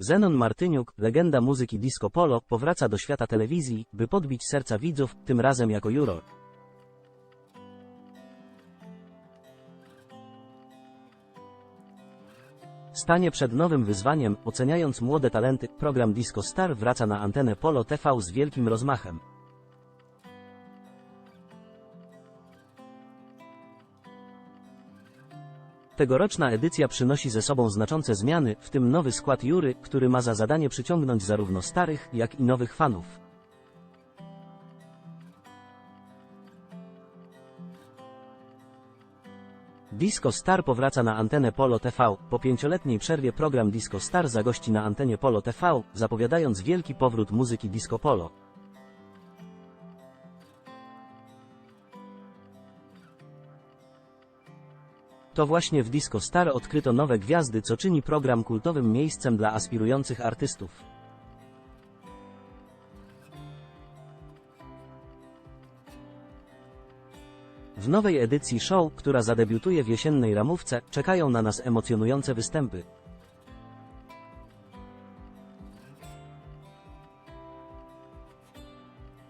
Zenon Martyniuk, legenda muzyki disco polo, powraca do świata telewizji, by podbić serca widzów, tym razem jako juror. Stanie przed nowym wyzwaniem, oceniając młode talenty, program Disco Star wraca na antenę Polo TV z wielkim rozmachem. Tegoroczna edycja przynosi ze sobą znaczące zmiany, w tym nowy skład jury, który ma za zadanie przyciągnąć zarówno starych, jak i nowych fanów. Disco Star powraca na antenę Polo TV. Po pięcioletniej przerwie program Disco Star zagości na antenie Polo TV, zapowiadając wielki powrót muzyki disco polo. To właśnie w Disco Star odkryto nowe gwiazdy, co czyni program kultowym miejscem dla aspirujących artystów. W nowej edycji show, która zadebiutuje w jesiennej ramówce, czekają na nas emocjonujące występy.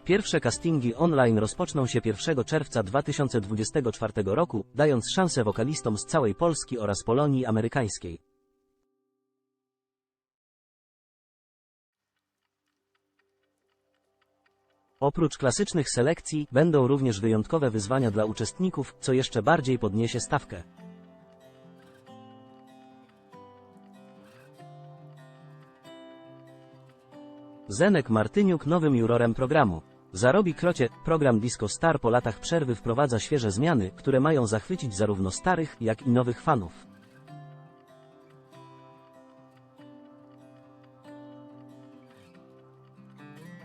Pierwsze castingi online rozpoczną się 1 czerwca 2024 roku, dając szansę wokalistom z całej Polski oraz Polonii amerykańskiej. Oprócz klasycznych selekcji, będą również wyjątkowe wyzwania dla uczestników, co jeszcze bardziej podniesie stawkę. Zenek Martyniuk nowym jurorem programu. Zarobi krocie, program Disco Star po latach przerwy wprowadza świeże zmiany, które mają zachwycić zarówno starych, jak i nowych fanów.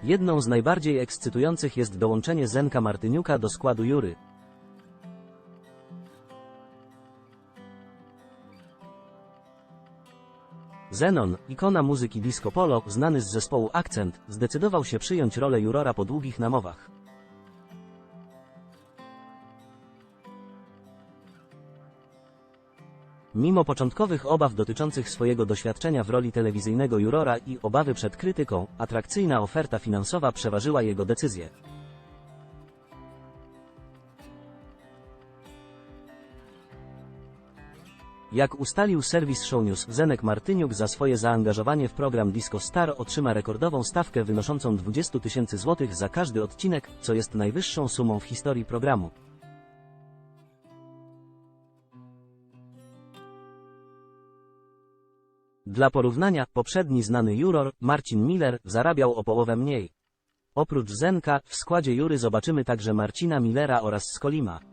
Jedną z najbardziej ekscytujących jest dołączenie Zenka Martyniuka do składu jury. Zenon, ikona muzyki disco polo, znany z zespołu Akcent, zdecydował się przyjąć rolę jurora po długich namowach. Mimo początkowych obaw dotyczących swojego doświadczenia w roli telewizyjnego jurora i obawy przed krytyką, atrakcyjna oferta finansowa przeważyła jego decyzję. Jak ustalił serwis Show News, Zenek Martyniuk za swoje zaangażowanie w program Disco Star otrzyma rekordową stawkę wynoszącą 20 tysięcy złotych za każdy odcinek, co jest najwyższą sumą w historii programu. Dla porównania, poprzedni znany juror, Marcin Miller, zarabiał o połowę mniej. Oprócz Zenka, w składzie jury zobaczymy także Marcina Millera oraz Skolima.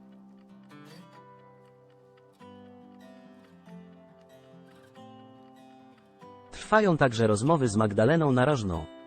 Trwają także rozmowy z Magdaleną Narożną.